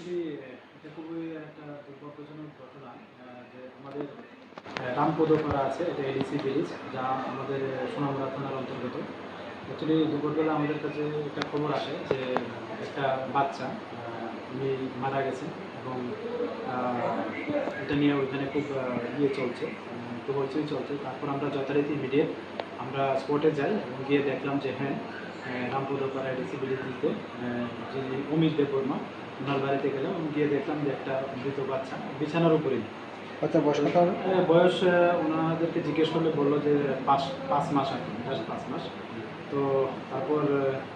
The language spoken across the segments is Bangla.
অ্যাকচুয়ালি এটা খুবই একটা দুর্ভাগ্যজনক ঘটনা যে আমাদের রামপদপাড়া আছে, এটা এডিসি ভিলেজ, যা আমাদের সোনামুড়া থানার অন্তর্গত। অ্যাকচুয়ালি দুপুরবেলা আমাদের কাছে একটা খবর আসে যে একটা বাচ্চা উনি মারা গেছে এবং এটা নিয়ে ওইখানে খুব ইয়ে চলছে তো হইচই চলছে। তারপর আমরা যথারীতি ইমিডিয়েট আমরা স্পটে যাই এবং গিয়ে দেখলাম যে হ্যাঁ রামপদপাড়া এডিসি ভিলেজটিতে যিনি অমিত দেববর্মা ওনার বাড়িতে গেলাম গিয়ে দেখলাম যে একটা মৃত বাচ্চা বিছানার উপরেই বাচ্চা বয়স কত বয়স ওনাদেরকে জিজ্ঞেস করলে বলল যে পাঁচ পাঁচ মাস আর কি জাস্ট পাঁচ মাস। তো তারপর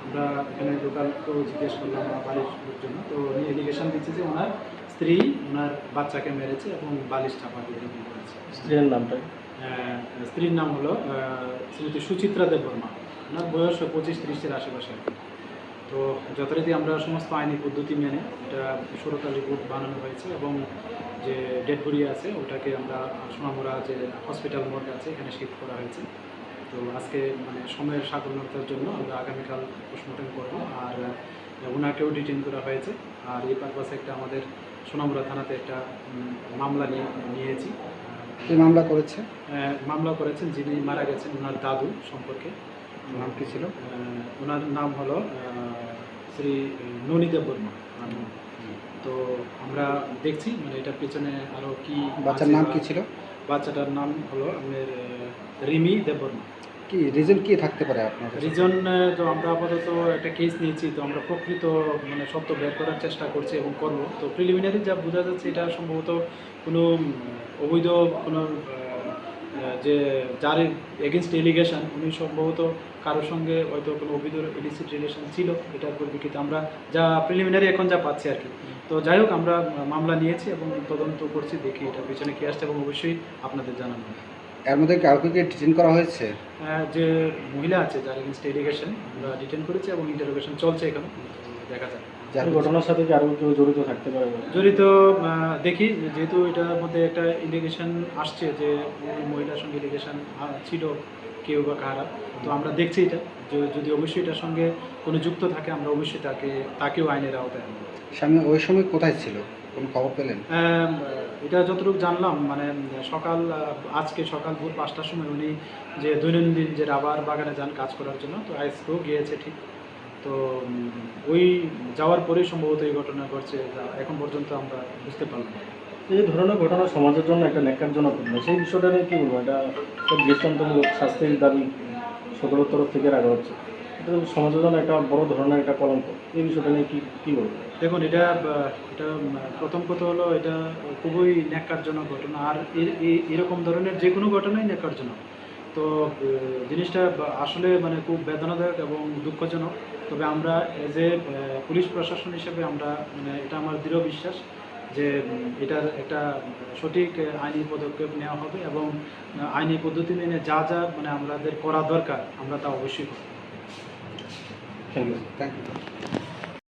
আমরা এখানে লোকালকেও জিজ্ঞেস করলাম আমার বাড়ির জন্য তো উনি এলিগেশন দিচ্ছে যে ওনার স্ত্রী ওনার বাচ্চাকে মেরেছে এবং বালিশ চাপা দিয়ে করেছে স্ত্রীর নামটা? স্ত্রীর নাম হলো শ্রীমতী সুচিত্রা দেববর্মা। ওনার বয়স পঁচিশ ত্রিশের আশেপাশে আর কি। তো যথারীতি আমরা সমস্ত আইনি পদ্ধতি মেনে এটা সুরতাল রিপোর্ট বানানো হয়েছে এবং যে ডেড বডি আছে ওটাকে আমরা সোনামুড়া যে হসপিটাল মোড় আছে এখানে শিফট করা হয়েছে। তো আজকে মানে সময়ের সাগরণতার জন্য আমরা আগামীকাল পোস্টমর্টম করব। আর ওনাকেও ডিটেন করা হয়েছে। আর এই পারপাসে একটা আমাদের সোনামুড়া থানাতে একটা মামলা নিয়ে নিয়েছি। মামলা করেছে? মামলা করেছেন যিনি মারা গেছেন ওনার দাদু সম্পর্কে। নাম কি ছিল? ওনার নাম হলো শ্রী ননীদেব বর্মা। তো আমরা দেখছি মানে এটার পেছনে আরও কি বাচ্চার নাম কি ছিল? বাচ্চাটার নাম হলো আমাদের রিমি দেববর্মা কি রিজন কি থাকতে পারে আপনার রিজন তো আমরা আপাতত একটা কেস নিয়েছি তো আমরা প্রকৃত মানে সত্য বের করার চেষ্টা করছি এবং করব। তো প্রিলিমিনারি যা বোঝা যাচ্ছে এটা সম্ভবত কোনো অবৈধ কোনো যে যার এগেনস্ট এলিগেশন উনি সম্ভবত কারোর সঙ্গে হয়তো কোনো অবৈধ ইলিসিট রিলেশন ছিল এটার পরিপ্রেক্ষিতে আমরা যা প্রিলিমিনারি এখন যা পাচ্ছি আর কি। তো যাই হোক আমরা মামলা নিয়েছি এবং তদন্ত করছি দেখি এটা পিছনে কী আসছে এবং অবশ্যই আপনাদের জানানো এর মধ্যে কাউকে কি ডিটেন করা হয়েছে? যে মহিলা আছে যার এগেনস্ট এলিগেশন আমরা ডিটেন করেছি এবং ইন্টারোগেশন চলছে এখানে দেখা যাক। ঘটনার সাথে কি আরও কেউ জড়িত থাকতে পারে? জড়িত দেখি যেহেতু এটার মধ্যে একটা ইলিগেশন আসছে যে মহিলার সঙ্গে ইলিগেশন ছিল কেউ বা কারা তো আমরা দেখছি এটা। যে যদি অবশ্যই এটার সঙ্গে কোনো যুক্ত থাকে আমরা অবশ্যই তাকে তাকেও আইনের আওতায় আনব। স্বামী ওই সময় কোথায় ছিল? কোন খবর পেলেন? এটা যতটুকু জানলাম মানে সকাল আজকে সকাল ভোর পাঁচটার সময় উনি যে দৈনন্দিন যে রাবার বাগানে যান কাজ করার জন্য তো আজকেও গিয়েছে ঠিক। তো ওই যাওয়ার পরেই সম্ভবত এই ঘটনা ঘটছে এখন পর্যন্ত আমরা বুঝতে পারলাম না। এই ধরনের ঘটনা সমাজের জন্য একটা ন্যাক্কারজনক ঘটনা সেই বিষয়টা নিয়ে কী বলব? এটা দৃষ্টান্তমূলক শাস্তির দাবি সকলের তরফ থেকে রাখা হচ্ছে। এটা সমাজের জন্য একটা বড় ধরনের একটা কলঙ্ক। এই বিষয়টা নিয়ে কী কী বলব? দেখুন এটা এটা প্রথম কথা হলো এটা খুবই ন্যাক্কারজনক ঘটনা। আর এরকম ধরনের যে কোনো ঘটনাই ন্যাক্কারজনক। তো জিনিসটা আসলে মানে খুব বেদনাদায়ক এবং দুঃখজনক। তবে আমরা এজ এ পুলিশ প্রশাসন হিসেবে আমরা মানে এটা আমার দৃঢ় বিশ্বাস যে এটার একটা সঠিক আইনি পদক্ষেপ নেওয়া হবে এবং আইনি পদ্ধতি মেনে যা যা মানে আমাদের করা দরকার আমরা তা অবশ্যই করব। Thank you thank you